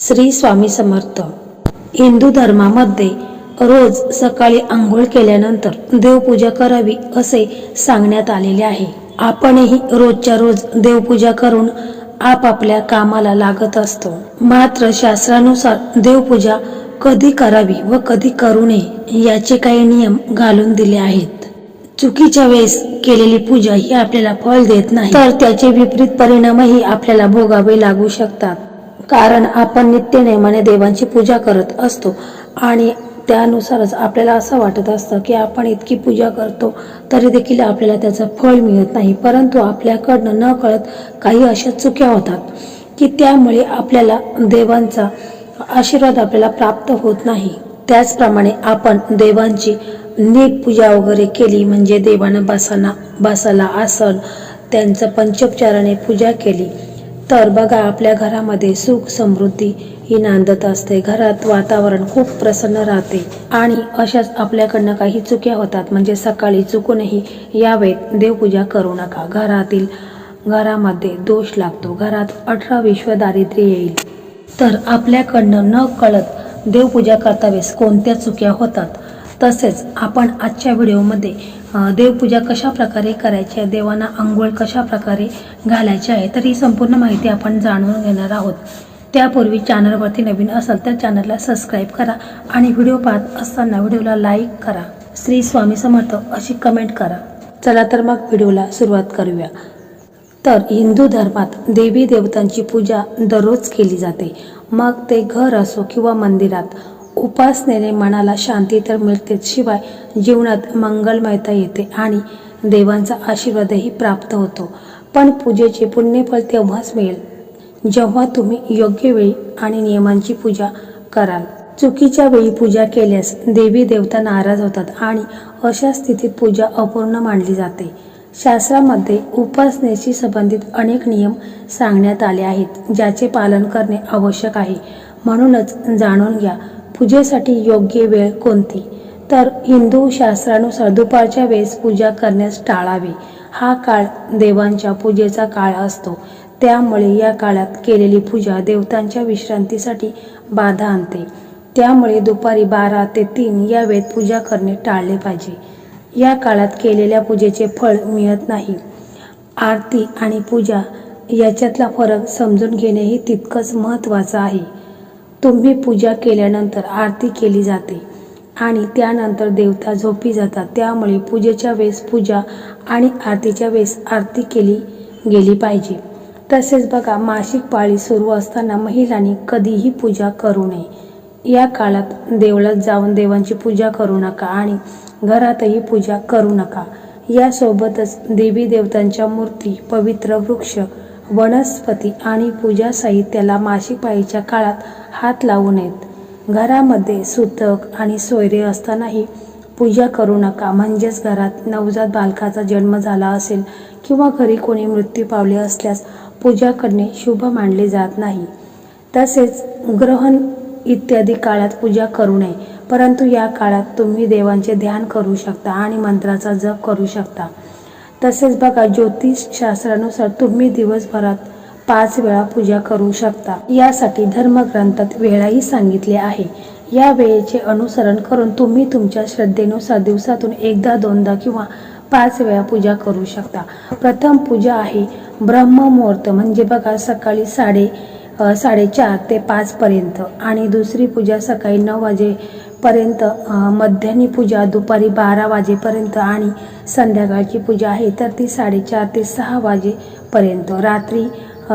श्री स्वामी समर्थ. हिंदू धर्मामध्ये रोज सकाळी आंघोळ केल्यानंतर देवपूजा करावी असे सांगण्यात आलेले आहे. आपणही रोजच्या रोज देवपूजा करून आपापल्या कामाला लागत असतो. मात्र शास्त्रानुसार देवपूजा कधी करावी व कधी करू नये याचे काही नियम घालून दिले आहेत. चुकीच्या वेळेस केलेली पूजा ही आपल्याला फळ देत नाही. तर त्याचे विपरीत परिणामही आपल्याला भोगावे लागू शकतात. कारण आपण नित्यनेमाने देवांची पूजा करत असतो. आणि त्यानुसारच आपल्याला असं वाटत असतं की आपण इतकी पूजा करतो तरी देखील आपल्याला त्याचं फळ मिळत नाही. परंतु आपल्याकडनं न कळत काही अशा चुक्या होतात की त्यामुळे आपल्याला देवांचा आशीर्वाद आपल्याला प्राप्त होत नाही. त्याचप्रमाणे आपण देवांची नीट पूजा वगैरे केली म्हणजे देवानं बासांना बासाला आसन त्यांचं पंचोपचाराने पूजा केली. तर बघा आपल्या घरामध्ये सुख समृद्धी ही नांदत असते. घरात वातावरण खूप प्रसन्न राहते. आणि अशाच आपल्याकडनं काही चुक्या होतात. म्हणजे सकाळी चुकूनही यावेत देवपूजा करू नका. घरातील घरामध्ये दोष लागतो. घरात अठरा विश्व दारिद्र्य येईल. तर आपल्याकडनं न कळत देवपूजा करतावेस कोणत्या चुक्या होतात? तसेच आपण आजच्या व्हिडिओमध्ये देवपूजा कशा प्रकारे करायची आहे देवांना आंघोळ कशा प्रकारे घालायची आहे तर ही संपूर्ण माहिती आपण जाणून घेणार आहोत. त्यापूर्वी चॅनलवरती नवीन असाल तर चॅनलला सबस्क्राईब करा आणि व्हिडिओ पाहत असताना व्हिडिओला लाईक करा. श्री स्वामी समर्थ अशी कमेंट करा. चला तर मग व्हिडिओला सुरुवात करूया. तर हिंदू धर्मात देवी देवतांची पूजा दररोज केली जाते. मग ते घर असो किंवा मंदिरात उपासनेने मनाला शांती तर मिळतेच शिवाय जीवनात मंगलमयता येते आणि देवांचा आशीर्वादही प्राप्त होतो. पण पूजेचे पुण्यफल तेव्हाच मिळेल. जेव्हा तुम्ही योग्य वेळी आणि नियमांची पूजा कराल. चुकीच्या वेळी पूजा केल्यास देवी देवता नाराज होतात आणि अशा स्थितीत पूजा अपूर्ण मानली जाते. शास्त्रामध्ये उपासनेशी संबंधित अनेक नियम सांगण्यात आले आहेत ज्याचे पालन करणे आवश्यक आहे. म्हणूनच जाणून घ्या पूजेसाठी योग्य वेळ कोणती? तर हिंदू शास्त्रानुसार दुपारच्या वेळेस पूजा करण्यास टाळावे. हा काळ देवांच्या पूजेचा काळ असतो. त्यामुळे या काळात केलेली पूजा देवतांच्या विश्रांतीसाठी बाधा आणते. त्यामुळे दुपारी बारा ते तीन या वेळेत पूजा करणे टाळले पाहिजे. या काळात केलेल्या पूजेचे फळ मिळत नाही. आरती आणि पूजा याच्यातला फरक समजून घेणेही तितकंच महत्त्वाचं आहे. तुम्ही पूजा केल्यानंतर आरती केली जाते आणि त्यानंतर देवता झोपी जातात. त्यामुळे पूजेच्या वेळेस पूजा आणि आरतीच्या वेळेस आरती केली गेली पाहिजे. तसेच बघा मासिक पाळी सुरू असताना महिलांनी कधीही पूजा करू नये. या काळात देवळात जाऊन देवांची पूजा करू नका आणि घरातही पूजा करू नका. यासोबतच देवी देवतांच्या मूर्ती पवित्र वृक्ष वनस्पती आणि पूजा साहित्याला मासिक पाळीच्या काळात हात लावू नयेत. घरामध्ये सुतक आणि सोयरे असतानाही पूजा करू नका. म्हणजेच घरात नवजात बालकाचा जन्म झाला असेल किंवा घरी कोणी मृत्यू पावले असल्यास पूजा करणे शुभ मानले जात नाही. तसेच ग्रहण इत्यादी काळात पूजा करू नये. परंतु या काळात तुम्ही देवांचे ध्यान करू शकता आणि मंत्राचा जप करू शकता. तसेच बघा ज्योतिष शास्त्रानुसार तुम्ही दिवसभरात पाच वेळा पूजा करू शकता. यासाठी धर्मग्रंथात वेळाही सांगितले आहे. या वेळेचे अनुसरण करून तुम्ही तुमच्या श्रद्धेनुसार दिवसातून एकदा दोनदा किंवा पाच वेळा पूजा करू शकता. प्रथम पूजा आहे ब्रह्ममुहूर्त म्हणजे बघा सकाळी साडे साडेचार ते पाचपर्यंत. आणि दुसरी पूजा सकाळी नऊ वाजे पर्यंत मध्यान्ही पूजा दुपारी बारा वाजेपर्यंत आणि संध्याकाळची पूजा आहे तर ती साडेचार ते सहा वाजेपर्यंत. रात्री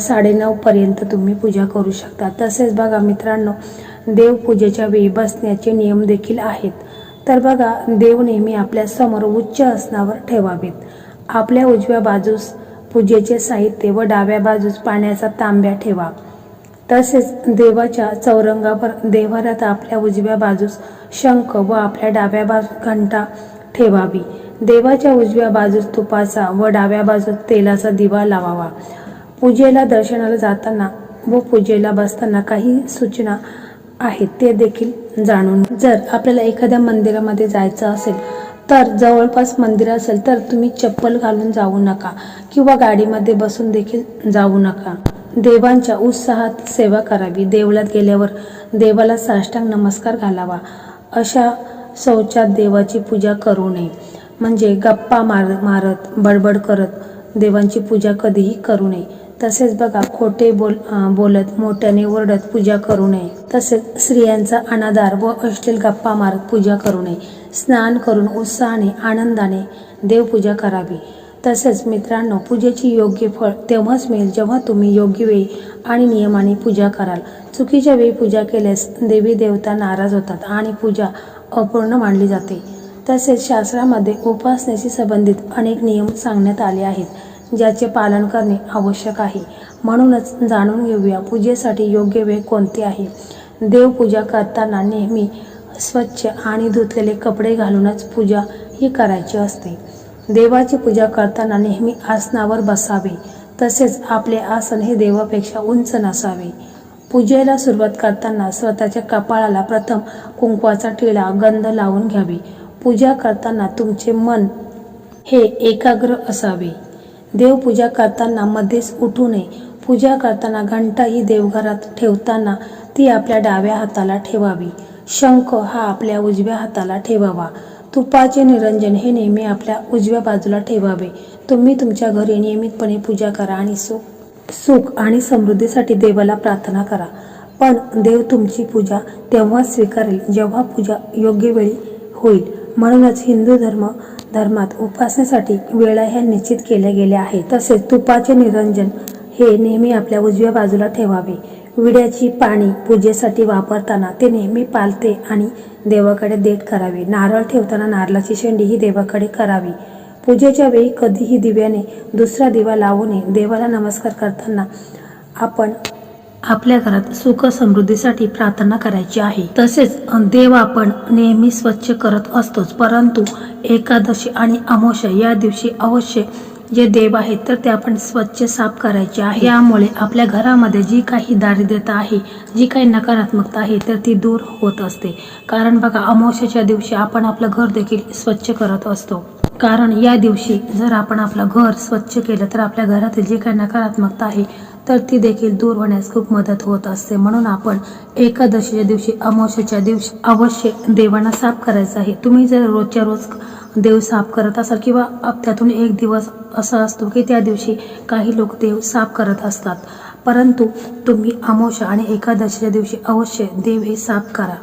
साडेनऊपर्यंत तुम्ही पूजा करू शकता. तसेच बघा मित्रांनो देवपूजेच्या वेळी बसण्याचे नियम देखील आहेत. तर बघा देव नेहमी आपल्यासमोर उच्च आसनावर ठेवावेत. आपल्या उजव्या बाजूस पूजेचे साहित्य व डाव्या बाजूस पाण्याचा तांब्या ठेवा. तसेच देवाच्या चौरंगावर देवारात आपल्या उजव्या बाजूस शंख व आपल्या डाव्या बाजूस घंटा ठेवावी. देवाच्या उजव्या बाजूस तुपाचा व डाव्या बाजूस तेलाचा दिवा लावावा. पूजेला दर्शनाला जाताना व पूजेला बसताना काही सूचना आहेत ते देखील जाणून जर आपल्याला एखाद्या मंदिरामध्ये जायचं असेल तर जवळपास मंदिर असेल तर तुम्ही चप्पल घालून जाऊ नका किंवा गाडीमध्ये बसून देखील जाऊ नका. देवांच्या उत्साहात सेवा करावी. देवळात गेल्यावर देवाला साष्टांग नमस्कार घालावा. अशा शौचात देवाची पूजा करू नये. म्हणजे गप्पा मार मारत बडबड करत देवांची पूजा कधीही करू नये. तसेच बघा खोटे बोल बोलत मोठ्याने ओरडत पूजा करू नये. तसेच स्त्रियांचा अनादार व अश्लील गप्पा मारत पूजा करू नये. स्नान करून उत्साहाने आनंदाने देवपूजा करावी. तसेच मित्रांनो पूजेची योग्य फळ तेव्हाच मिळेल जेव्हा तुम्ही योग्य वेळी आणि नियमाने पूजा कराल. चुकीच्या वेळी पूजा केल्यास देवी देवता नाराज होतात आणि पूजा अपूर्ण मानली जाते. तसेच शास्त्रामध्ये उपासनेशी संबंधित अनेक नियम सांगण्यात आले आहेत ज्याचे पालन करणे आवश्यक आहे. म्हणूनच जाणून घेऊया पूजेसाठी योग्य वेळ कोणते आहे. देवपूजा करताना नेहमी स्वच्छ आणि धुतलेले कपडे घालूनच पूजा ही करायची असते. देवाची पूजा करताना नेहमी आसनावर बसावे. तसेच आपले आसन हे देवापेक्षा उंच नसावे. पूजेला सुरुवात करताना स्वतःच्या कपाळाला प्रथम कुंकवाचा टिळा गंध लावून घ्यावी. पूजा करताना तुमचे मन हे एकाग्र असावे. देवपूजा करताना मध्येच उठू नये. पूजा करताना घंटा ही देवघरात ठेवताना ती आपल्या डाव्या हाताला ठेवावी. शंख हा आपल्या उजव्या हाताला ठेवावा. तुपाचे निरंजन हे नेहमी आपल्या उजव्या बाजूला ठेवावे. तुम्ही तुमच्या घरी नियमितपणे पूजा करा आणि सुख सुख आणि समृद्धीसाठी देवाला प्रार्थना करा. पण देव तुमची पूजा तेव्हा स्वीकारेल जेव्हा पूजा योग्य वेळी होईल. म्हणूनच हिंदू धर्म धर्मात उपासनेसाठी वेळा ह्या निश्चित केल्या गेल्या आहेत. तसेच तुपाचे निरंजन हे नेहमी आपल्या उजव्या बाजूला ठेवावे. विड्याची पाणी पूजेसाठी वापरताना ते नेहमी पालते आणि देवाकडे देठ करावे. नारळ ठेवताना नारळाची शेंडी ही देवाकडे करावी. पूजेच्या वेळी कधीही दिव्याने दुसरा दिवा लावू नये. देवाला नमस्कार करताना आपण आपल्या घरात सुख समृद्धीसाठी प्रार्थना करायची आहे. तसेच देव आपण नेहमी स्वच्छ करत असतोच. परंतु एकादशी आणि अमावस्या या दिवशी अवश्य जे देव आहेत तर ते आपण स्वच्छ साफ करायचे आहे. यामुळे आपल्या घरामध्ये जी काही दारिद्र्यता आहे जी काही नकारात्मकता आहे तर ती दूर होत असते. कारण बघा अमावस्याच्या दिवशी आपण आपलं घर देखील स्वच्छ करत असतो. कारण या दिवशी जर आपण आपलं घर स्वच्छ केलं तर आपल्या घरातील जी काही नकारात्मकता आहे तर ती देखील दूर होण्यास खूप मदत होत असते. म्हणून आपण एकादशीच्या दिवशी अमावस्याच्या दिवशी अवश्य देवांना साफ करायचं आहे. तुम्ही जर रोजच्या रोज देव साफ करत असाल किंवा त्यातून एक दिवस असा असतो की त्या दिवशी काही लोक देव साफ करत असतात. परंतु तुम्ही अमावस्या आणि एकादशीच्या दिवशी अवश्य देव हे साफ करा.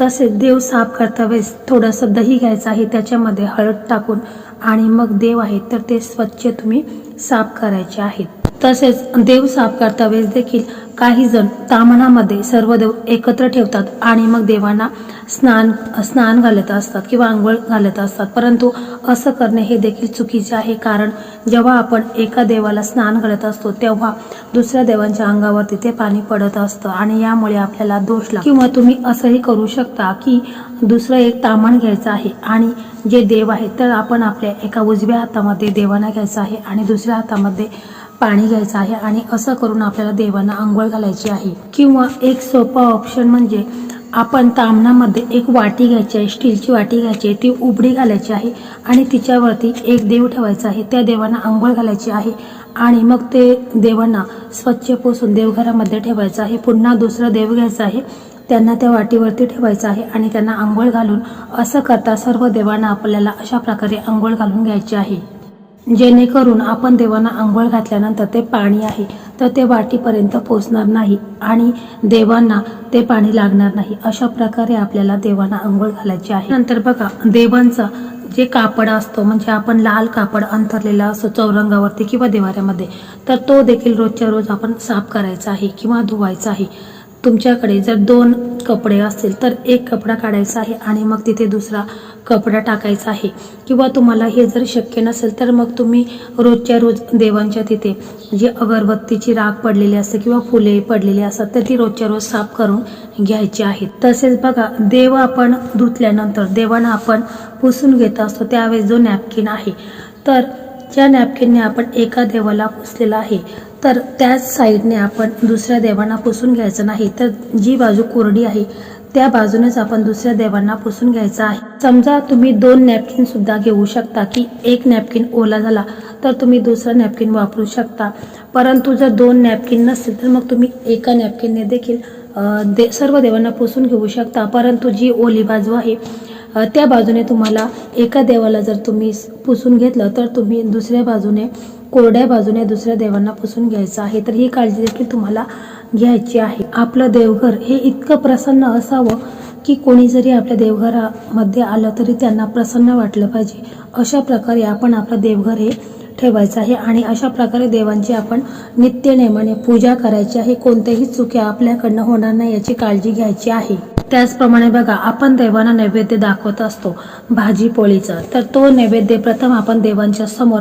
तसेच देव साफ करता वेळेस थोडंसं दही घ्यायचं आहे त्याच्यामध्ये हळद टाकून आणि मग देव आहे तर ते स्वच्छ तुम्ही साफ करायचे आहेत. तसेच देव साफ करता वेळेस देखील काही जण तामणामध्ये सर्व देव एकत्र ठेवतात आणि मग देवांना स्नान स्नान घालत असतात किंवा आंघोळ घालत असतात. परंतु असं करणे हे देखील चुकीचे आहे कारण जेव्हा आपण एका देवाला स्नान घालत असतो तेव्हा दुसऱ्या देवांच्या अंगावरती ते पाणी पडत असतं आणि यामुळे आपल्याला दोष लागतो. किंवा तुम्ही असंही करू शकता की दुसरं एक तामण घ्यायचं आहे आणि जे देव आहेत तर आपण आपल्या एका उजव्या हातामध्ये देवांना घ्यायचं आहे आणि दुसऱ्या हातामध्ये पाणी घ्यायचं आहे आणि असं करून आपल्याला देवांना आंघोळ घालायची आहे. किंवा एक सोपा ऑप्शन म्हणजे आपण तामणामध्ये एक वाटी घ्यायची आहे स्टीलची वाटी घ्यायची आहे ती उबडी घालायची आहे आणि तिच्यावरती एक देव ठेवायचा आहे. त्या देवांना आंघोळ घालायची आहे आणि मग ते देवांना स्वच्छ पुसून देवघरामध्ये ठेवायचं आहे. पुन्हा दुसरं देव घ्यायचं आहे त्यांना त्या वाटीवरती ठेवायचं आहे आणि त्यांना आंघोळ घालून असं करता सर्व देवांना आपल्याला अशा प्रकारे आंघोळ घालून घ्यायची आहे. जेणेकरून आपण देवांना आंघोळ घातल्यानंतर ते पाणी आहे तर ते वाटीपर्यंत पोचणार नाही आणि देवांना ते पाणी लागणार नाही. अशा प्रकारे आपल्याला देवांना आंघोळ घालायची आहे. नंतर बघा देवांचा जे कापड असतो म्हणजे आपण लाल कापड अंथरलेला असतो चौरंगावरती किंवा देवाऱ्यामध्ये तर तो देखील रोजच्या रोज आपण साफ करायचा आहे किंवा धुवायचा आहे. तुमच्याकडे जर दोन कपडे असतील तर एक कपडा काढायचा आहे आणि मग तिथे दुसरा कपडा टाकायचा आहे. किंवा तुम्हाला हे जर शक्य नसेल तर मग तुम्ही रोजच्या रोज देवांच्या तिथे जी अगरबत्तीची राख पडलेली असते किंवा फुले पडलेली असतात तर ती रोजच्या रोज साफ करून घ्यायची आहेत तसेच बघा देव आपण धुतल्यानंतर देवांना आपण पुसून घेत असतो त्यावेळेस जो नॅपकिन आहे तर ज्या नॅपकिनने आपण एका देवाला पुसलेला आहे तर त्याच साईडने आपण दुसऱ्या देवांना पुसून घ्यायचं नाही. तर जी बाजू कोरडी आहे त्या बाजूनेच आपण दुसऱ्या देवांना पुसून घ्यायचं आहे. समजा तुम्ही दोन नॅपकिन सुद्धा घेऊ शकता की एक नॅपकिन ओला झाला तर तुम्ही दुसरा नॅपकिन वापरू शकता. परंतु जर दोन नॅपकिन नसतील तर मग तुम्ही एका नॅपकिनने देखील दे सर्व देवांना पुसून घेऊ शकता. परंतु जी ओली बाजू आहे त्या बाजूने तुम्हाला एका देवाला जर तुम्ही पुसून घेतलं तर तुम्ही दुसऱ्या बाजूने कोरड्या बाजूने दुसऱ्या देवांना पुसून घ्यायचं आहे. तर ही काळजी देखील तुम्हाला घ्यायची आहे. आपलं देवघर हे इतकं प्रसन्न असावं की कोणी जरी आपल्या देवघरामध्ये आलं तरी त्यांना प्रसन्न वाटलं पाहिजे. अशा प्रकारे आपण आपलं देवघर हे ठेवायचं आहे आणि अशा प्रकारे देवांची आपण नित्यनेमाने पूजा करायची आहे. कोणत्याही चुक्या आपल्याकडनं होणार नाही याची काळजी घ्यायची आहे. त्याचप्रमाणे बघा आपण देवांना नैवेद्य दाखवत असतो भाजी पोळीचा. तर तो नैवेद्य प्रथम आपण देवांच्या समोर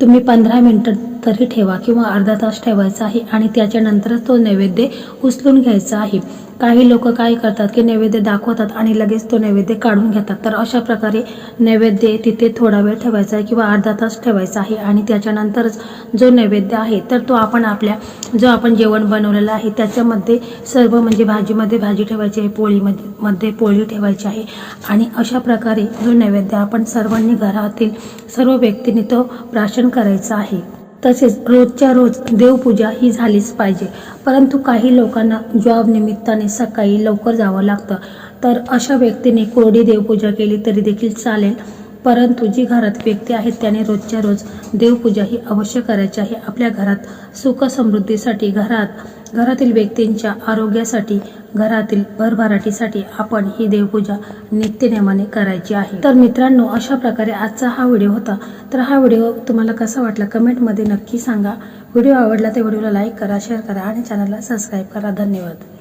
तुम्ही पंधरा मिनटं तरी ठेवा किंवा अर्धा तास ठेवायचा आहे आणि त्याच्यानंतरच तो नैवेद्य उचलून घ्यायचा आहे. काही लोक काय करतात की नैवेद्य दाखवतात आणि लगेच तो नैवेद्य काढून घेतात. तर अशा प्रकारे नैवेद्य तिथे थोडा वेळ ठेवायचा आहे किंवा अर्धा तास ठेवायचा आहे आणि त्याच्यानंतरच जो नैवेद्य आहे तर तो आपण आपल्या जो आपण जेवण बनवलेला आहे त्याच्यामध्ये सर्व म्हणजे भाजीमध्ये भाजी ठेवायची आहे पोळीमध्ये मध्ये पोळी ठेवायची आहे आणि अशा प्रकारे जो नैवेद्य आपण सर्वांनी घरातील सर्व व्यक्तींनी तो प्राशन करायचा आहे. तसेच रोजच्या रोज देवपूजा ही झालीच पाहिजे. परंतु काही लोकांना जॉब निमित्ताने सकाळी लवकर जावं लागतं. तर अशा व्यक्तीने कोरडी देवपूजा केली तरी देखील चालेल. परंतु जी घरात व्यक्ती आहेत त्याने रोजच्या रोज देवपूजा ही अवश्य करायची आहे. आपल्या घरात सुख समृद्धीसाठी घरात घरातील व्यक्तींच्या आरोग्यासाठी घरातील भरभराटीसाठी आपण ही देवपूजा नित्यनेमाने करायची आहे. तर मित्रांनो अशा प्रकारे आजचा हा व्हिडिओ होता. तर हा व्हिडिओ तुम्हाला कसा वाटला कमेंटमध्ये नक्की सांगा. व्हिडिओ आवडला तर व्हिडिओला लाईक करा शेअर करा आणि चॅनलला सबस्क्राईब करा. धन्यवाद.